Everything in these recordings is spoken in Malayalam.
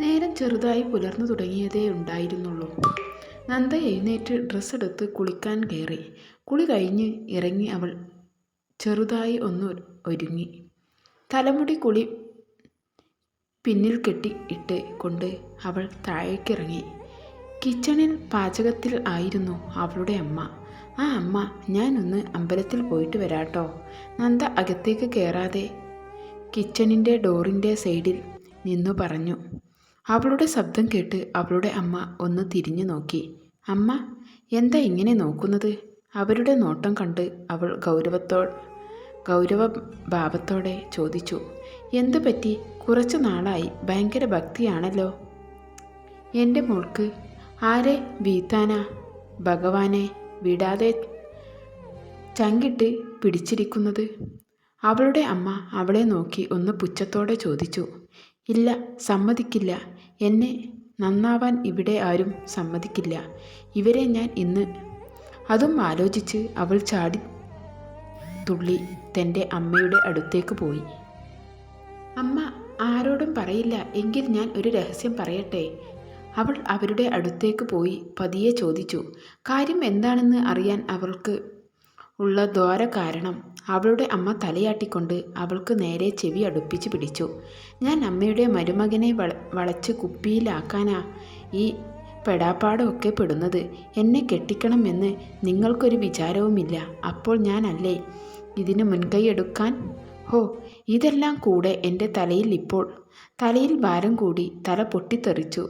നേരം ചെറുതായി പുലർന്നു തുടങ്ങിയതേ ഉണ്ടായിരുന്നുള്ളൂ. നന്ദ എഴുന്നേറ്റ് ഡ്രസ്സ് എടുത്ത് കുളിക്കാൻ കയറി. കുളി കഴിഞ്ഞ് ഇറങ്ങി അവൾ ചെറുതായി ഒന്ന് ഒരുങ്ങി. തലമുടി കുളി പിന്നിൽ കെട്ടി ഇട്ട് കൊണ്ട് അവൾ താഴേക്കിറങ്ങി. കിച്ചണിൽ പാചകത്തിൽ ആയിരുന്നു അവളുടെ അമ്മ. ആ അമ്മ ഞാനൊന്ന് അമ്പലത്തിൽ പോയിട്ട് വരാട്ടോ. നന്ദ അകത്തേക്ക് കയറാതെ കിച്ചണിന്റെ ഡോറിന്റെ സൈഡിൽ നിന്നു പറഞ്ഞു. അവളുടെ ശബ്ദം കേട്ട് അവളുടെ അമ്മ ഒന്ന് തിരിഞ്ഞു നോക്കി. അമ്മ എന്താ ഇങ്ങനെ നോക്കുന്നത്? അവരുടെ നോട്ടം കണ്ട് അവൾ ഗൗരവത്തോ ഗൗരവ ഭാവത്തോടെ ചോദിച്ചു. എന്തു പറ്റി? കുറച്ചു നാളായി. ഭയങ്കര ഭക്തിയാണല്ലോ. എന്റെ മോൾക്ക് ആരെ വീത്താന ഭഗവാനെ വിടാതെ ചങ്കിട്ട് പിടിച്ചിരിക്കുന്നത്? അവളുടെ അമ്മ അവളെ നോക്കി ഒന്ന് പുച്ഛത്തോടെ ചോദിച്ചു. ഇല്ല സമ്മതിക്കില്ല. എന്നെ നന്നാവാൻ ഇവിടെ ആരും സമ്മതിക്കില്ല. ഇവരെ ഞാൻ ഇന്ന് അതും ആലോചിച്ച് അവൾ ചാടി തുള്ളി തന്റെ അമ്മയുടെ അടുത്തേക്ക് പോയി. അമ്മ ആരോടും പറയില്ല. എങ്കിൽ ഞാൻ ഒരു രഹസ്യം പറയട്ടെ? അവൾ അവരുടെ അടുത്തേക്ക് പോയി പതിയെ ചോദിച്ചു. കാര്യം എന്താണെന്ന് അറിയാൻ അവൾക്ക് ഉള്ള ദ്വാര കാരണം അവളുടെ അമ്മ തലയാട്ടിക്കൊണ്ട് അവൾക്ക് നേരെ ചെവി അടുപ്പിച്ച് പിടിച്ചു. ഞാൻ അമ്മയുടെ മരുമകനെ വള വളച്ച് കുപ്പിയിലാക്കാനാ ഈ പെടാപ്പാടമൊക്കെ പെടുന്നത്. എന്നെ കെട്ടിക്കണമെന്ന് നിങ്ങൾക്കൊരു വിചാരവുമില്ല. അപ്പോൾ ഞാനല്ലേ ഇതിന് മുൻകൈയെടുക്കാൻ ഹോ ഇതെല്ലാം കൂടെ എന്റെ തലയിൽ ഇപ്പോൾ. തലയിൽ ഭാരം കൂടി തല പൊട്ടിത്തെറിച്ചു.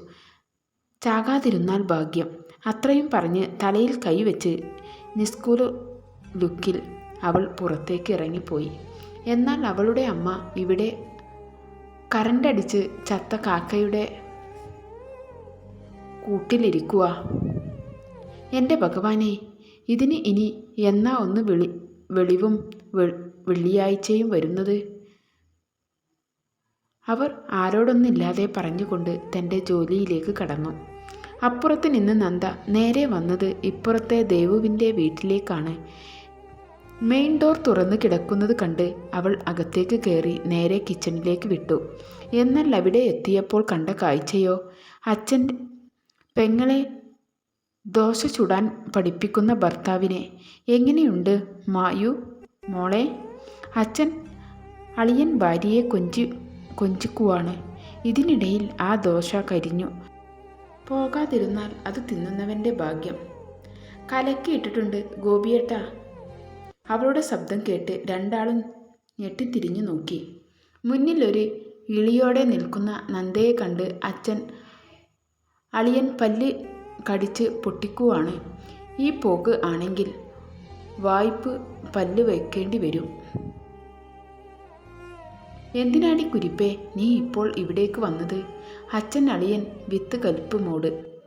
ചാകാതിരുന്നാൽ ഭാഗ്യം. അത്രയും പറഞ്ഞ് തലയിൽ കൈവച്ച് നിസ്കൂല ലുക്കിൽ അവൾ പുറത്തേക്ക് ഇറങ്ങിപ്പോയി. എന്നാൽ അവളുടെ അമ്മ ഇവിടെ കറണ്ടടിച്ച് ചത്ത കാക്കയുടെ കൂട്ടിലിരിക്കുക എന്റെ ഭഗവാനെ ഇതിന് ഇനി എന്നാ ഒന്ന് വെളി വെളിവും വെള്ളിയാഴ്ചയും വരുന്നത്? അവർ ആരോടൊന്നില്ലാതെ പറഞ്ഞുകൊണ്ട് തന്റെ ജോലിയിലേക്ക് കടന്നു. അപ്പുറത്ത് നിന്ന് നന്ദ നേരെ വന്നത് ഇപ്പുറത്തെ ദേവുവിന്റെ വീട്ടിലേക്കാണ്. മെയിൻ ഡോർ തുറന്നു കിടക്കുന്നത് കണ്ട് അവൾ അകത്തേക്ക് കയറി നേരെ കിച്ചണിലേക്ക് വിട്ടു. എന്നാൽ അവിടെ എത്തിയപ്പോൾ കണ്ട കാഴ്ചയോ? അച്ഛൻ പെങ്ങളെ ദോശ ചുടാൻ പഠിപ്പിക്കുന്ന ഭർത്താവിനെ. എങ്ങനെയുണ്ട് മായു മോളെ? അച്ഛൻ അളിയൻ ഭാര്യയെ കൊഞ്ചി കൊഞ്ചിക്കുവാണ്. ഇതിനിടയിൽ ആ ദോശ കരിഞ്ഞു. പോകാതിരുന്നാൽ അത് തിന്നുന്നവന്റെ ഭാഗ്യം. കലക്കിയിട്ടിട്ടുണ്ട് ഗോപിയേട്ട. അവളുടെ ശബ്ദം കേട്ട് രണ്ടാളും ഞെട്ടിത്തിരിഞ്ഞു നോക്കി. മുന്നിൽ ഒരു ഇളിയോടെ നിൽക്കുന്ന നന്ദയെ കണ്ട് അച്ഛൻ അളിയൻ പല്ല് കടിച്ച് പൊട്ടിക്കുവാണ്. ഈ പോക്ക് ആണെങ്കിൽ വായ്പ് പല്ല് വയ്ക്കേണ്ടി വരും. എന്തിനാടി കുരിപ്പേ? നീ ഇപ്പോൾ ഇവിടേക്ക് വന്നത്? അച്ഛൻ അളിയൻ വിത്ത് കൽപ്പ് മോട്.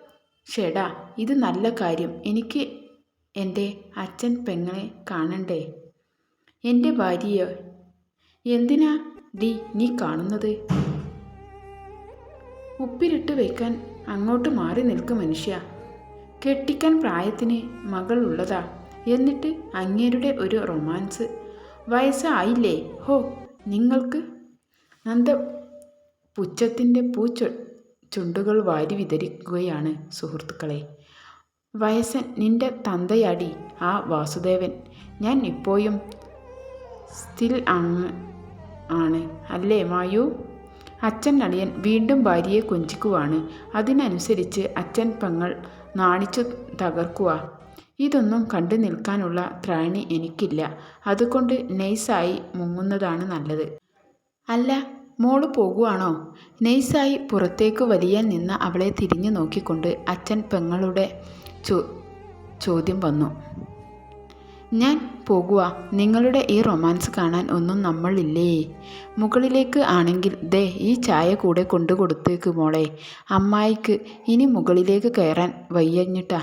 ഷേടാ ഇത് നല്ല കാര്യം. എനിക്ക് എന്റെ അച്ഛൻ പെങ്ങളെ കാണണ്ടേ? എന്റെ ഭാര്യയോ? എന്തിനാ ഡി നീ കാണുന്നത്? ഉപ്പിലിട്ട് വയ്ക്കാൻ അങ്ങോട്ട് മാറി നിൽക്കും മനുഷ്യ. കെട്ടിക്കാൻ പ്രായത്തിന് മകൾ ഉള്ളതാ. എന്നിട്ട് അങ്ങേരുടെ ഒരു റൊമാൻസ്. വയസ്സായില്ലേ? ഹോ നിങ്ങൾക്ക് നന്ദ പുച്ഛത്തിന്റെ പൂച്ചു ചുണ്ടുകൾ വാരി വിതരിക്കുകയാണ് സുഹൃത്തുക്കളെ. വയസ്സൻ നിന്റെ തന്തയടി ആ വാസുദേവൻ. ഞാൻ ഇപ്പോഴും സ്റ്റിൽ അങ്ങ് ആണ്. അല്ലേ മായു? അച്ഛൻ അളിയൻ വീണ്ടും ഭാര്യയെ കൊഞ്ചിക്കുവാണ്. അതിനനുസരിച്ച് അച്ഛൻ പെങ്ങൾ നാണിച്ചു തകർക്കുക ഇതൊന്നും കണ്ടു നിൽക്കാനുള്ള ത്രാണി എനിക്കില്ല. അതുകൊണ്ട് നൈസായി മുങ്ങുന്നതാണ് നല്ലത്. അല്ല മോൾ പോകുവാണോ? നൈസായി പുറത്തേക്ക് വലിയാൻ നിന്ന അവളെ തിരിഞ്ഞു നോക്കിക്കൊണ്ട് അച്ഛൻ പെങ്ങളുടെ ചോദ്യം വന്നു. ഞാൻ പോകുക നിങ്ങളുടെ ഈ റൊമാൻസ് കാണാൻ ഒന്നും നമ്മളില്ലേ? മുകളിലേക്ക് ആണെങ്കിൽ ദേ ഈ ചായ കൂടെ കൊണ്ടു കൊടുത്തേക്ക് മോളെ. അമ്മായിക്ക് ഇനി മുകളിലേക്ക് കയറാൻ വയ്യഞ്ഞിട്ടാ.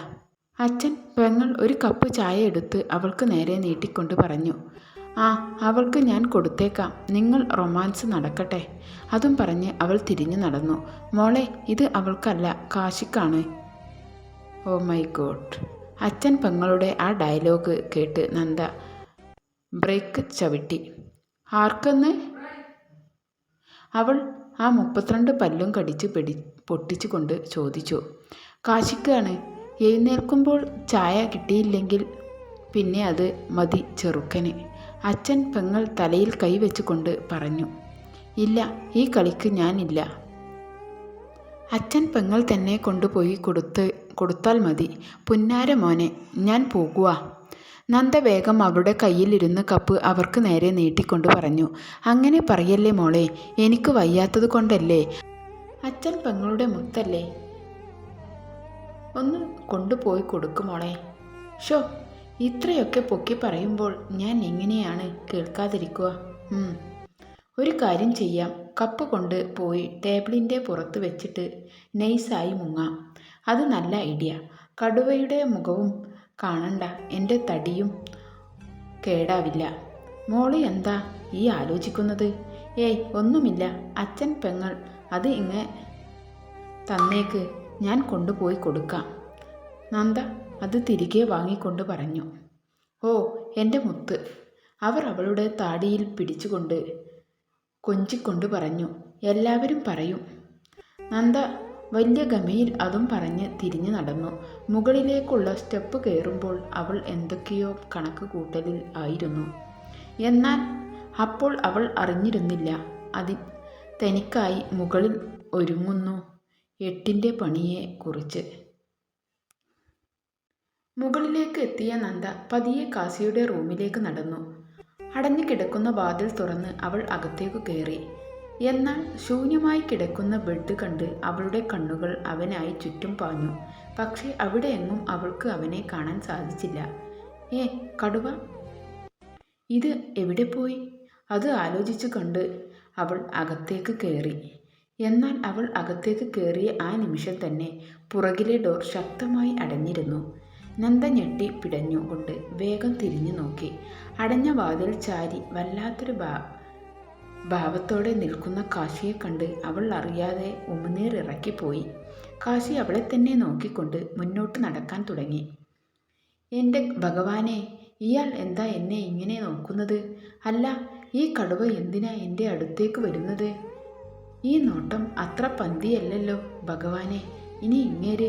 അച്ഛൻ പെങ്ങൾ ഒരു കപ്പ് ചായ എടുത്ത് അവൾക്ക് നേരെ നീട്ടിക്കൊണ്ട് പറഞ്ഞു. ആ അവൾക്ക് ഞാൻ കൊടുത്തേക്കാം. നിങ്ങൾ റൊമാൻസ് നടക്കട്ടെ. അതും പറഞ്ഞ് അവൾ തിരിഞ്ഞു നടന്നു. മോളെ ഇത് അവൾക്കല്ല കാശിക്കാണ്. ഓ മൈ ഗോഡ് അച്ഛൻ പെങ്ങളുടെ ആ ഡയലോഗ് കേട്ട് നന്ദ ബ്രേക്ക് ചവിട്ടി. ആർക്കെന്ന്? അവൾ ആ മുപ്പത്തിരണ്ട് പല്ലും കടിച്ച് പെടി പൊട്ടിച്ചുകൊണ്ട് ചോദിച്ചു. കാശിക്കാണ്. എഴുന്നേൽക്കുമ്പോൾ ചായ കിട്ടിയില്ലെങ്കിൽ പിന്നെ അത് മതി ചെറുക്കന്. അച്ഛൻ പെങ്ങൾ തലയിൽ കൈവച്ചുകൊണ്ട് പറഞ്ഞു. ഇല്ല ഈ കളിക്ക് ഞാനില്ല. അച്ഛൻ പെങ്ങൾ തന്നെ കൊണ്ടുപോയി കൊടുത്ത് കൊടുത്താൽ മതി. പുന്നാര മോനെ ഞാൻ പോകുക നന്ദ വേഗം അവളുടെ കയ്യിലിരുന്ന് കപ്പ് അവർക്ക് നേരെ നീട്ടിക്കൊണ്ട് പറഞ്ഞു. അങ്ങനെ പറയല്ലേ മോളെ എനിക്ക് വയ്യാത്തത് കൊണ്ടല്ലേ? അച്ഛൻ പെങ്ങളുടെ മുത്തല്ലേ? ഒന്ന് കൊണ്ടുപോയി കൊടുക്കും മോളെ. ഷോ ഇത്രയൊക്കെ പൊക്കി പറയുമ്പോൾ ഞാൻ എങ്ങനെയാണ് കേൾക്കാതിരിക്കുക. ഒരു കാര്യം ചെയ്യാം. കപ്പ് കൊണ്ട് പോയി ടേബിളിന്റെ പുറത്ത് വെച്ചിട്ട് നൈസായി മുങ്ങാം. അത് നല്ല ഐഡിയ. കടുവയുടെ മുഖവും കാണണ്ട. എന്റെ തടിയും കേടാവില്ല. മോളി എന്താ ഈ ആലോചിക്കുന്നത്? ഏയ് ഒന്നുമില്ല. അച്ഛൻ പെങ്ങൾ അത് ഇങ്ങ് തന്നേക്ക്. ഞാൻ കൊണ്ടുപോയി കൊടുക്കാം. നന്ദ അത് തിരികെ വാങ്ങിക്കൊണ്ട് പറഞ്ഞു. ഓ എന്റെ മുത്ത്. അവർ അവളുടെ താടിയിൽ പിടിച്ചുകൊണ്ട് കൊഞ്ചിക്കൊണ്ട് പറഞ്ഞു. എല്ലാവരും പറയും. നന്ദ വലിയ ഗമയിൽ അതും പറഞ്ഞ് തിരിഞ്ഞു നടന്നു. മുകളിലേക്കുള്ള സ്റ്റെപ്പ് കയറുമ്പോൾ അവൾ എന്തൊക്കെയോ കണക്ക് കൂട്ടലിൽ ആയിരുന്നു. എന്നാൽ അപ്പോൾ അവൾ അറിഞ്ഞിരുന്നില്ല. അതി തനിക്കായി മുകളിൽ ഒരുങ്ങുന്നു എട്ടിന്റെ പണിയെ കുറിച്ച്. മുകളിലേക്ക് എത്തിയ നന്ദ പതിയെ കാസിയുടെ റൂമിലേക്ക് നടന്നു. അടഞ്ഞു കിടക്കുന്ന വാതിൽ തുറന്ന് അവൾ അകത്തേക്ക് കയറി. എന്നാൽ ശൂന്യമായി കിടക്കുന്ന ബെഡ് കണ്ട് അവളുടെ കണ്ണുകൾ അവനായി ചുറ്റും പാഞ്ഞു. പക്ഷേ അവിടെയെങ്ങും അവൾക്ക് അവനെ കാണാൻ സാധിച്ചില്ല. ഏ കടുവ? ഇത് എവിടെ പോയി? അത് ആലോചിച്ചു കണ്ട് അവൾ അകത്തേക്ക് കയറി. എന്നാൽ അവൾ അകത്തേക്ക് കയറിയ ആ നിമിഷം തന്നെ പുറകിലെ ഡോർ ശക്തമായി അടഞ്ഞിരുന്നു. നന്ദ ഞെട്ടി പിടഞ്ഞുകൊണ്ട് വേഗം തിരിഞ്ഞു നോക്കി. അടഞ്ഞ വാതിൽ ചാരി വല്ലാത്തൊരു ഭാ ഭാവത്തോടെ നിൽക്കുന്ന കാശിയെ കണ്ട് അവൾ അറിയാതെ ഉമിനീർ ഇറക്കിപ്പോയി. കാശി അവളെ തന്നെ നോക്കിക്കൊണ്ട് മുന്നോട്ട് നടക്കാൻ തുടങ്ങി. എന്റെ ഭഗവാനെ ഇയാൾ എന്താ എന്നെ ഇങ്ങനെ നോക്കുന്നത്? അല്ല ഈ കടുവ എന്തിനാ എന്റെ അടുത്തേക്ക് വരുന്നത്? ഈ നോട്ടം അത്ര പന്തിയല്ലല്ലോ ഭഗവാനെ. ഇനി ഇങ്ങേര്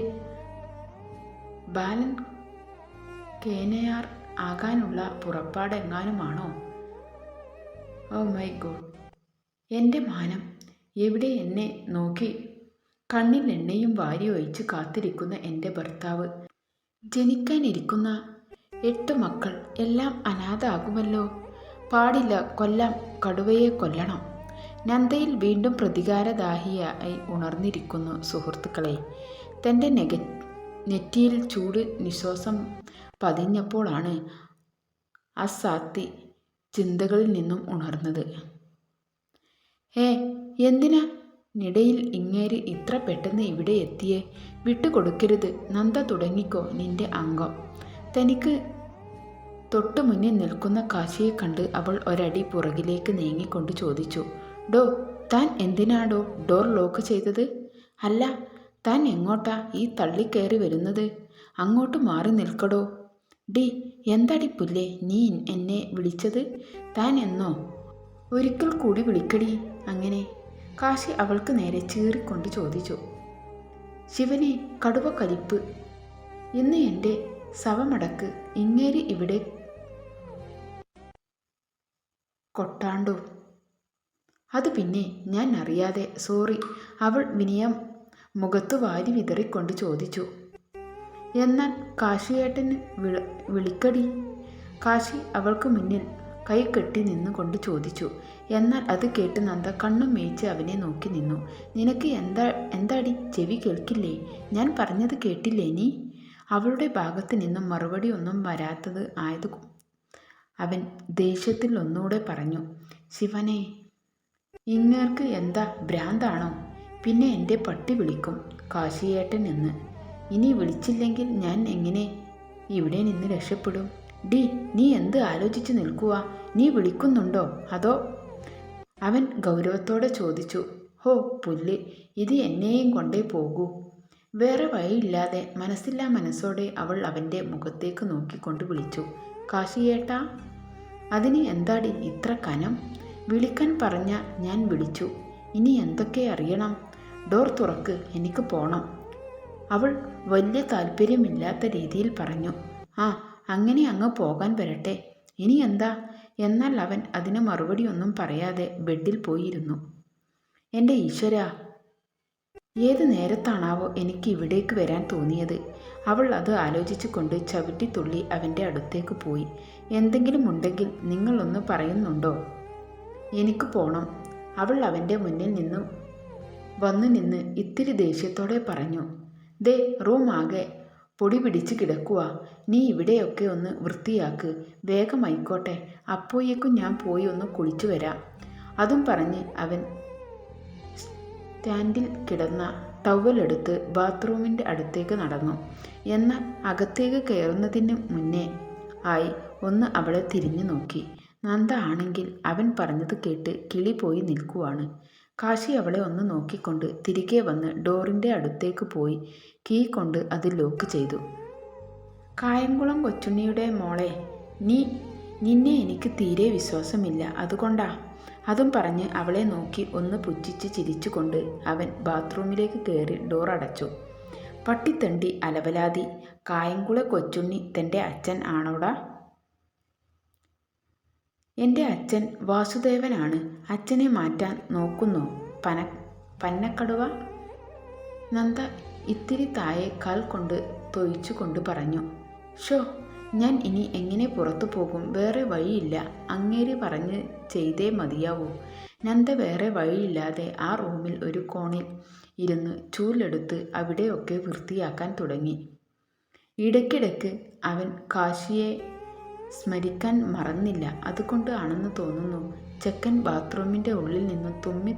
ബാലൻ കേനയാർ ആകാനുള്ള പുറപ്പാടെങ്ങാനുമാണോ? ഓ മൈ ഗോഡ് എന്റെ മാനം എവിടെ എന്നെ നോക്കി? കണ്ണിൽ എണ്ണയും വാരി ഒഴിച്ച് കാത്തിരിക്കുന്ന എന്റെ ഭർത്താവ്. ജനിക്കാനിരിക്കുന്ന എട്ട് മക്കൾ എല്ലാം അനാഥാകുമല്ലോ? പാടില്ല കൊല്ലാം കടുവയെ കൊല്ലണം. നന്ദയിൽ വീണ്ടും പ്രതികാരദാഹിയായി ഉണർന്നിരിക്കുന്നു സുഹൃത്തുക്കളെ. തന്റെ നെഗ നെറ്റിയിൽ ചൂട് നിശ്വാസം പതിഞ്ഞപ്പോഴാണ് അസാത്തി ചിന്തകളിൽ നിന്നും ഉണർന്നത്. ഏ എന്തിനാ നിടയിൽ ഇങ്ങേര് ഇത്ര പെട്ടെന്ന് ഇവിടെ എത്തിയേ? വിട്ടുകൊടുക്കരുത്. നന്ദ തുടങ്ങിക്കോ നിന്റെ അംഗം. തനിക്ക് തൊട്ടു മുന്നിൽ നിൽക്കുന്ന കാശിയെ കണ്ട് അവൾ ഒരടി പുറകിലേക്ക് നീങ്ങിക്കൊണ്ട് ചോദിച്ചു ഡോ താൻ എന്തിനാടോ ഡോർ ലോക്ക് ചെയ്തത്? അല്ല താൻ എങ്ങോട്ടാ ഈ തള്ളിക്കയറി വരുന്നത്? അങ്ങോട്ട് മാറി നിൽക്കടോ. ഡി എന്താടി പുല്ലേ? നീ എന്നെ വിളിച്ചത്? താൻ എന്നോ? ഒരിക്കൽ കൂടി വിളിക്കടി അങ്ങനെ. കാശി അവൾക്ക് നേരെ ചീറിക്കൊണ്ട് ചോദിച്ചു. ശിവനെ കടുവ കലിപ്പ്. ഇന്ന് എന്റെ ശവമടക്ക് ഇങ്ങേരി ഇവിടെ കൊട്ടാണ്ടു. അത് പിന്നെ ഞാൻ അറിയാതെ സോറി. അവൾ വിനയം മുഖത്ത് വാരി വിതറിക്കൊണ്ട് ചോദിച്ചു. എന്നാൽ കാശിയേട്ടന് വിള വിളിക്കടി. കാശി അവൾക്ക് മുന്നിൽ കൈ കെട്ടി നിന്നുകൊണ്ട് ചോദിച്ചു. എന്നാൽ അത് കേട്ട് നന്ദ കണ്ണും മേയിച്ച് അവനെ നോക്കി നിന്നു. നിനക്ക് എന്താ എന്താടി? ചെവി കേൾക്കില്ലേ? ഞാൻ പറഞ്ഞത് കേട്ടില്ലേ നീ? അവളുടെ ഭാഗത്ത് നിന്നും മറുപടി ഒന്നും വരാത്തത് ആയത് അവൻ ദേഷ്യത്തിൽ ഒന്നുകൂടെ പറഞ്ഞു. ശിവനെ ഇങ്ങേർക്ക് എന്താ ഭ്രാന്താണോ? പിന്നെ എന്റെ പട്ടി വിളിക്കും കാശിയേട്ടൻ എന്ന്. ഇനി വിളിച്ചില്ലെങ്കിൽ ഞാൻ എങ്ങനെ? ഇവിടെ നിന്ന് രക്ഷപ്പെടും. ഡി നീ എന്ത് ആലോചിച്ച് നിൽക്കുക നീ വിളിക്കുന്നുണ്ടോ? അതോ? അവൻ ഗൗരവത്തോടെ ചോദിച്ചു. ഹോ പുല്ല് ഇത് എന്നെയും കൊണ്ടേ പോകൂ. വേറെ വഴിയില്ലാതെ മനസ്സില്ലാ മനസ്സോടെ അവൾ അവന്റെ മുഖത്തേക്ക് നോക്കിക്കൊണ്ട് വിളിച്ചു. കാശിയേട്ടാ? അതിന് എന്താടി ഇത്ര കനം? വിളിക്കാൻ പറഞ്ഞ ഞാൻ വിളിച്ചു. ഇനി എന്തൊക്കെ അറിയണം? ഡോർ തുറക്ക് എനിക്ക് പോണം. അവൾ വലിയ താല്പര്യമില്ലാത്ത രീതിയിൽ പറഞ്ഞു ആ അങ്ങനെ അങ്ങ് പോകാൻ വരട്ടെ. ഇനി എന്താ എന്നാൽ അവൻ അതിന് മറുപടിയൊന്നും പറയാതെ ബെഡിൽ പോയിരുന്നു. എന്റെ ഈശ്വര ഏത് നേരത്താണാവോ എനിക്ക് ഇവിടേക്ക് വരാൻ തോന്നിയത് അവൾ അത് ആലോചിച്ചു കൊണ്ട് ചവിട്ടിത്തുള്ളി അവന്റെ അടുത്തേക്ക് പോയി. എന്തെങ്കിലും ഉണ്ടെങ്കിൽ നിങ്ങളൊന്ന് പറയുന്നുണ്ടോ? എനിക്ക് പോണം അവൾ അവന്റെ മുന്നിൽ നിന്നും വന്നു നിന്ന് ഇത്തിരി ദേഷ്യത്തോടെ പറഞ്ഞു ദേ റൂം ആകെ പൊടി പിടിച്ച് കിടക്കുക നീ ഇവിടെയൊക്കെ ഒന്ന് വൃത്തിയാക്ക്. വേഗമായിക്കോട്ടെ അപ്പോയേക്കും ഞാൻ പോയി ഒന്ന് കുളിച്ചു വരാം. അതും പറഞ്ഞ് അവൻ സ്റ്റാൻഡിൽ കിടന്ന ടവലെടുത്ത് ബാത്റൂമിന്റെ അടുത്തേക്ക് നടന്നു. എന്നാൽ അകത്തേക്ക് കയറുന്നതിന് മുന്നേ ആയി ഒന്ന് അവളെ തിരിഞ്ഞു നോക്കി. നന്ദ ആണെങ്കിൽ അവൻ പറഞ്ഞത് കേട്ട് കിളി പോയി നിൽക്കുവാണ്. കാശി അവളെ ഒന്ന് നോക്കിക്കൊണ്ട് തിരികെ വന്ന് ഡോറിന്റെ അടുത്തേക്ക് പോയി കീ കൊണ്ട് അത് ലോക്ക് ചെയ്തു. കായംകുളം കൊച്ചുണ്ണിയുടെ മോളെ നീ നിന്നെ എനിക്ക് തീരെ വിശ്വാസമില്ല. അതുകൊണ്ടാ? അതും പറഞ്ഞ് അവളെ നോക്കി ഒന്ന് പുച്ഛിച്ച് ചിരിച്ചുകൊണ്ട് അവൻ ബാത്റൂമിലേക്ക് കയറി ഡോർ അടച്ചു. പട്ടിത്തണ്ടി അലവലാതി കായംകുള കൊച്ചുണ്ണി തന്റെ അച്ഛൻ ആണോടാ? എന്റെ അച്ഛൻ വാസുദേവനാണ് അച്ഛനെ മാറ്റാൻ നോക്കുന്നു. പന പന്നക്കടുവ? നന്ദ ഇത്തിരി തായെ കാൽ കൊണ്ട് തൊയിച്ചു കൊണ്ട് പറഞ്ഞു. ഷോ ഞാൻ ഇനി എങ്ങനെ പുറത്തു പോകും? വേറെ വഴിയില്ല. അങ്ങേരി പറഞ്ഞ് ചെയ്തേ മതിയാവൂ. നന്ദ വേറെ വഴിയില്ലാതെ ആ റൂമിൽ ഒരു കോണിൽ ഇരുന്ന് ചൂലെടുത്ത് അവിടെയൊക്കെ വൃത്തിയാക്കാൻ തുടങ്ങി. ഇടയ്ക്കിടയ്ക്ക് അവൻ കാശിയെ സ്മരിക്കാൻ മറന്നില്ല. അതുകൊണ്ട് ആണെന്ന് തോന്നുന്നു. ചെക്കൻ ബാത്റൂമിന്റെ ഉള്ളിൽ നിന്ന് തുമ്മി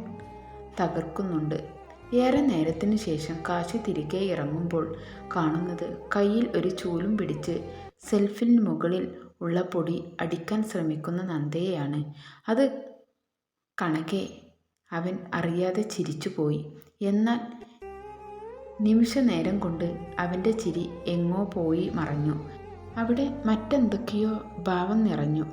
തകർക്കുന്നുണ്ട്. ഏറെ നേരത്തിന് ശേഷം കാശി തിരികെ ഇറങ്ങുമ്പോൾ കാണുന്നത് കയ്യിൽ ഒരു ചൂലും പിടിച്ച് സെൽഫിന് മുകളിൽ ഉള്ള പൊടി അടിക്കാൻ ശ്രമിക്കുന്ന നന്ദയെയാണ്. അത് കണക്കെ അവൻ അറിയാതെ ചിരിച്ചുപോയി എന്നാൽ നിമിഷ നേരം കൊണ്ട് അവന്റെ ചിരി എങ്ങോ പോയി മറഞ്ഞു. അവിടെ മറ്റെന്തൊക്കെയോ ഭാവം നിറഞ്ഞു